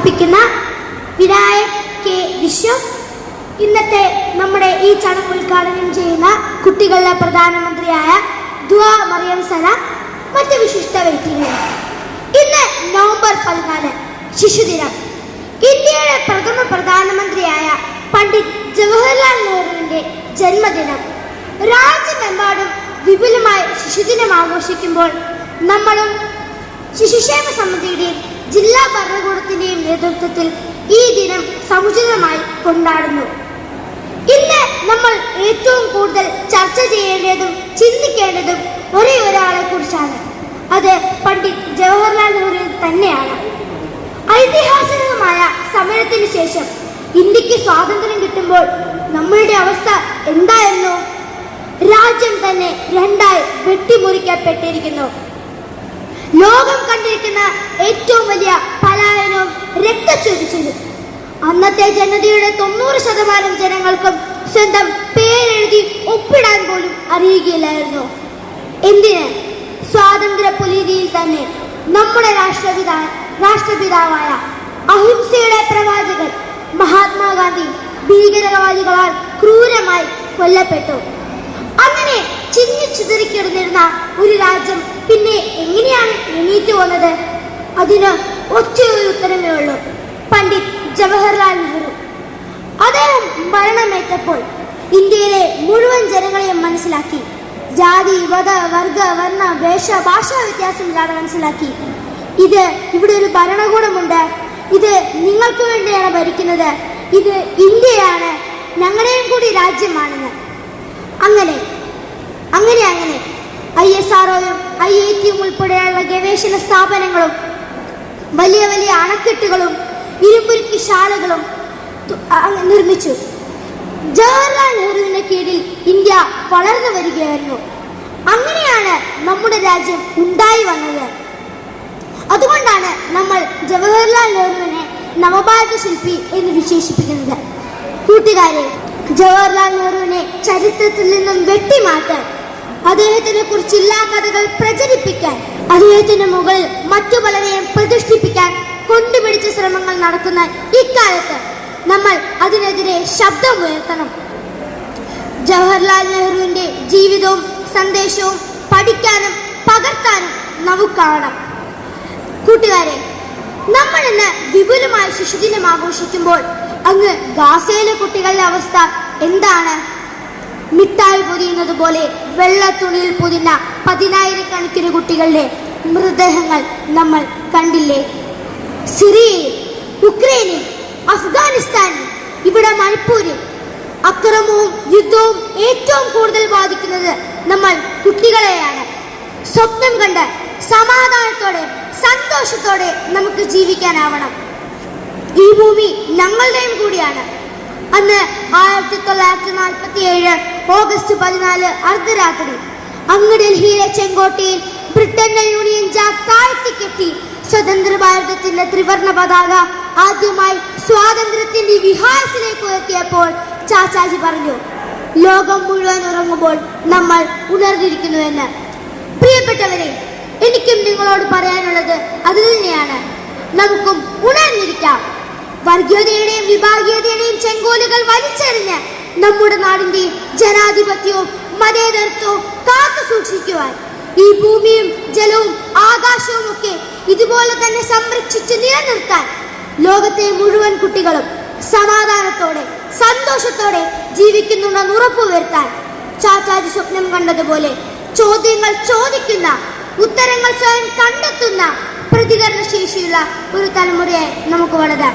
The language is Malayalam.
സമർപ്പിക്കുന്ന വിനായക് കെ വിശ്വ. ഇന്നത്തെ നമ്മുടെ ഈ ചടങ്ങ് ഉദ്ഘാടനം ചെയ്യുന്ന കുട്ടികളുടെ പ്രധാനമന്ത്രിയായ ദുആ മറിയം സല മറ്റ് വിശിഷ്ട വ്യക്തികൾ ഇന്ന് നവംബർ പതിനാല് ശിശുദിനം. ഇന്ത്യയുടെ പ്രഥമ പ്രധാനമന്ത്രിയായ പണ്ഡിറ്റ് ജവഹർലാൽ നെഹ്റുവിന്റെ ജന്മദിനം. രാജ്യമെമ്പാടും വിപുലമായി ശിശുദിനം ആഘോഷിക്കുമ്പോൾ നമ്മളും ശിശുക്ഷേമ സമിതിയുടെയും ജില്ലാ ഭരണകൂടത്തിന്റെയും നേതൃത്വത്തിൽ ഈ ദിനം സമുചിതമായി കൊണ്ടാടുന്നു. ഇന്ന് നമ്മൾ ഏറ്റവും കൂടുതൽ ചർച്ച ചെയ്യേണ്ടതും ചിന്തിക്കേണ്ടതും ഒരേ ഒരാളെ കുറിച്ചാണ്. അത് പണ്ഡിറ്റ് ജവഹർലാൽ നെഹ്റു തന്നെയാണ്. ഐതിഹാസികമായ സമരത്തിന് ശേഷം ഇന്ത്യയ്ക്ക് സ്വാതന്ത്ര്യം കിട്ടുമ്പോൾ നമ്മളുടെ അവസ്ഥ എന്തായിരുന്നു രാജ്യം തന്നെ രണ്ടായി വെട്ടിമുറിക്കപ്പെട്ടിരിക്കുന്നു. ലോകം കണ്ടിരിക്കുന്ന ഏറ്റവും വലിയ പലായനവും രക്തച്ചൊരിച്ചിലും. അന്നത്തെ ജനതയുടെ തൊണ്ണൂറ് ശതമാനം ജനങ്ങൾക്കും സ്വന്തം പേരെഴുതി ഒപ്പിടാൻ പോലും അറിയുകയില്ലായിരുന്നു. എന്തിന്? സ്വാതന്ത്ര്യ പുലിരിയിൽ തന്നെ നമ്മുടെ രാഷ്ട്രപിതാ രാഷ്ട്രപിതാവായ അഹിംസയുടെ പ്രവാചകൻ മഹാത്മാഗാന്ധി ഭീകരവാദികളാൽ ക്രൂരമായി കൊല്ലപ്പെട്ടു. അങ്ങനെ ചിന്നി ചിതറിക്കിടന്നിരുന്ന ഒരു രാജ്യം പിന്നെ എങ്ങനെയാണ് എണീറ്റ് വന്നത് അതിന് ഒറ്റയൊരു ഉത്തരമേ ഉള്ളൂ. പണ്ഡിറ്റ് ജവഹർലാൽ നെഹ്റു. അദ്ദേഹം ഭരണമേറ്റപ്പോൾ ഇന്ത്യയിലെ മുഴുവൻ ജനങ്ങളെയും മനസ്സിലാക്കി. ജാതി വത വർഗ വർണ വേഷ ഭാഷാ വ്യത്യാസമില്ലാതെ മനസ്സിലാക്കി. ഇത് ഇവിടെ ഒരു ഭരണകൂടമുണ്ട്. ഇത് നിങ്ങൾക്ക് വേണ്ടിയാണ് ഭരിക്കുന്നത്. ഇത് ഇന്ത്യയാണ്. ഞങ്ങളുടെയും കൂടി രാജ്യമാണെന്ന്. അങ്ങനെ അങ്ങനെ അങ്ങനെ ഐ എസ് ആർഒയും ഐ ഐ ടിയും ഉൾപ്പെടെയുള്ള ഗവേഷണ സ്ഥാപനങ്ങളും വലിയ വലിയ അണക്കെട്ടുകളും ഇരുമ്പുരുക്കി ശാലകളും നിർമ്മിച്ചു. ജവഹർലാൽ നെഹ്റുവിന്റെ കീഴിൽ ഇന്ത്യ വളർന്നു വരികയായിരുന്നു. അങ്ങനെയാണ് നമ്മുടെ രാജ്യം ഉണ്ടായി വന്നത്. അതുകൊണ്ടാണ് നമ്മൾ ജവഹർലാൽ നെഹ്റുവിനെ നവഭാരത ശില്പി എന്ന് വിശേഷിപ്പിക്കുന്നത്. കൂട്ടുകാരെ ജവഹർലാൽ നെഹ്റുവിനെ ചരിത്രത്തിൽ നിന്നും വെട്ടിമാറ്റാൻ അദ്ദേഹത്തിനെ കുറിച്ചുള്ള കഥകൾ പ്രചരിപ്പിക്കാൻ അദ്ദേഹത്തിന് മുകളിൽ മറ്റു പലരെയും പ്രതിഷ്ഠിപ്പിക്കാൻ കൊണ്ടുപിടിച്ച ശ്രമങ്ങൾ നടക്കുന്ന ഇക്കാലത്ത് നമ്മൾ അതിനെതിരെ ശബ്ദം ഉയർത്തണം. ജവഹർലാൽ നെഹ്റുവിന്റെ ജീവിതവും സന്ദേശവും പഠിക്കാനും പകർത്താനും നമുക്കാവണം. കൂട്ടുകാരെ നമ്മൾ ഇന്ന് വിപുലമായ ശിശുദിനം ആഘോഷിക്കുമ്പോൾ അങ്ങ് ഗാസയിലെ കുട്ടികളുടെ അവസ്ഥ എന്താണ്? മിഠായി പൊതിയുന്നത് പോലെ വെള്ള തുണിയിൽ പൊതിഞ്ഞ പതിനായിരക്കണക്കിന് കുട്ടികളുടെ മൃതദേഹങ്ങൾ നമ്മൾ കണ്ടില്ലേ? സിറിയയിൽ ഉക്രൈനിൽ അഫ്ഗാനിസ്ഥാനിൽ ഇവിടെ മണിപ്പൂരിൽ. അക്രമവും യുദ്ധവും ഏറ്റവും കൂടുതൽ ബാധിക്കുന്നത് നമ്മൾ കുട്ടികളെയാണ്. സ്വപ്നം കണ്ട് സമാധാനത്തോടെ സന്തോഷത്തോടെ നമുക്ക് ജീവിക്കാനാവണം. ഈ ഭൂമി ഞങ്ങളുടെയും കൂടിയാണ്. അന്ന് ആയിരത്തി തൊള്ളായിരത്തി നാൽപ്പത്തി ഏഴ് ഓഗസ്റ്റ് പതിനാല് അർദ്ധരാത്രി അങ്ങ് ഡൽഹിയിലെ ചെങ്കോട്ടയിൽ ബ്രിട്ടന്റെ യൂണിയൻ ജാക്ക് താഴ്ത്തിക്കെട്ടി സ്വതന്ത്ര ഭാരതത്തിന്റെ ത്രിവർണ പതാക ആദ്യമായി സ്വാതന്ത്ര്യത്തിന്റെ വിഹാസിലേക്ക് ഉയർത്തിയപ്പോൾ ചാച്ചാജി പറഞ്ഞു ലോകം മുഴുവൻ ഉറങ്ങുമ്പോൾ നമ്മൾ ഉണർന്നിരിക്കുന്നുവെന്ന് പ്രിയപ്പെട്ടവരെ എനിക്കും നിങ്ങളോട് പറയാനുള്ളത് അത് തന്നെയാണ്. നമുക്കും ഉണർന്നിരിക്കാം. വർഗീയതയുടെയും വിഭാഗീയതയുടെയും ചെങ്കോലുകൾ വലിച്ചെറിഞ്ഞ് നമ്മുടെ നാടിന്റെ ജനാധിപത്യവും മതേതരത്വവും കാത്തു സൂക്ഷിക്കുവാൻ ഈ ഭൂമിയും ജലവും ആകാശവും ഒക്കെ ഇതുപോലെ തന്നെ സംരക്ഷിച്ച് നിലനിർത്താൻ ലോകത്തെ മുഴുവൻ കുട്ടികളും സമാധാനത്തോടെ സന്തോഷത്തോടെ ജീവിക്കുന്നുണ്ടെന്ന് ഉറപ്പുവരുത്താൻ ചാച്ചാജി സ്വപ്നം കണ്ടതുപോലെ ചോദ്യങ്ങൾ ചോദിക്കുന്ന ഉത്തരങ്ങൾ സ്വയം കണ്ടെത്തുന്ന പ്രതികരണ ശേഷിയുള്ള ഒരു തലമുറയായി നമുക്ക് വളരാം.